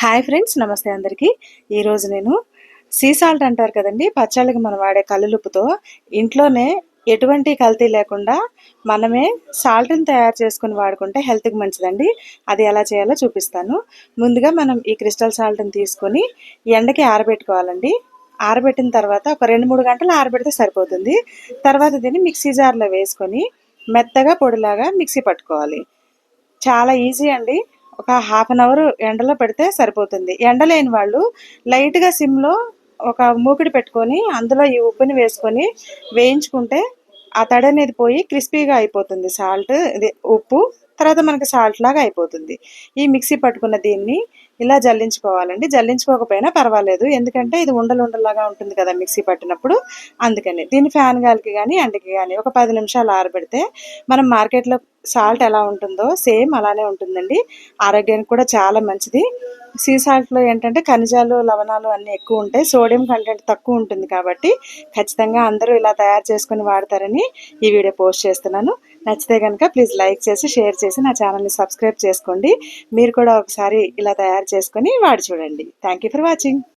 Hi friends నమస్తే అందరికీ. ఈరోజు నేను సీ సాల్ట్ అంటారు కదండి పచ్చళ్ళకి మనం వాడే కల్లులుపుతో ఇంట్లోనే ఎటువంటి కల్తీ లేకుండా మనమే సాల్ట్ని తయారు చేసుకుని వాడుకుంటే హెల్త్కి మంచిదండి. అది ఎలా చేయాలో చూపిస్తాను. ముందుగా మనం ఈ క్రిస్టల్ సాల్ట్ని తీసుకొని ఎండకి ఆరబెట్టుకోవాలండి. ఆరబెట్టిన తర్వాత ఒక రెండు మూడు గంటలు ఆరబెడితే సరిపోతుంది. తర్వాత దీన్ని మిక్సీ జార్లో వేసుకొని మెత్తగా పొడిలాగా మిక్సీ పట్టుకోవాలి. చాలా ఈజీ అండి. ఒక హాఫ్ అన్ అవర్ ఎండలో పెడితే సరిపోతుంది. ఎండ లేని వాళ్ళు లైట్గా సిమ్లో ఒక మూకిడి పెట్టుకొని అందులో ఈ ఉప్పుని వేసుకొని వేయించుకుంటే ఆ తడి అనేది పోయి క్రిస్పీగా అయిపోతుంది. సాల్ట్ ఇది ఉప్పు తర్వాత మనకి సాల్ట్ లాగా అయిపోతుంది. ఈ మిక్సీ పట్టుకున్న దీన్ని ఇలా జల్లించుకోవాలండి. జల్లించుకోకపోయినా పర్వాలేదు. ఎందుకంటే ఇది ఉండలు ఉండలాగా ఉంటుంది కదా మిక్సీ పట్టినప్పుడు. అందుకని దీన్ని ఫ్యాన్ గాలికి కానీ ఎండకి కానీ ఒక పది నిమిషాలు ఆరబెడితే మనం మార్కెట్లో సాల్ట్ ఎలా ఉంటుందో సేమ్ అలానే ఉంటుందండి. ఆరోగ్యానికి కూడా చాలా మంచిది. సీ సాల్ట్లో ఏంటంటే ఖనిజాలు లవణాలు అన్నీ ఎక్కువ ఉంటాయి సోడియం కంటెంట్ తక్కువ ఉంటుంది కాబట్టి ఖచ్చితంగా అందరూ ఇలా తయారు చేసుకొని వాడతారని ఈ వీడియో పోస్ట్ చేస్తున్నాను. నచ్చితే కనుక ప్లీజ్ లైక్ చేసి షేర్ చేసి నా ఛానల్ని సబ్స్క్రైబ్ చేసుకోండి. మీరు కూడా ఒకసారి ఇలా తయారు చేసుకొని వాడి చూడండి. Thank you for watching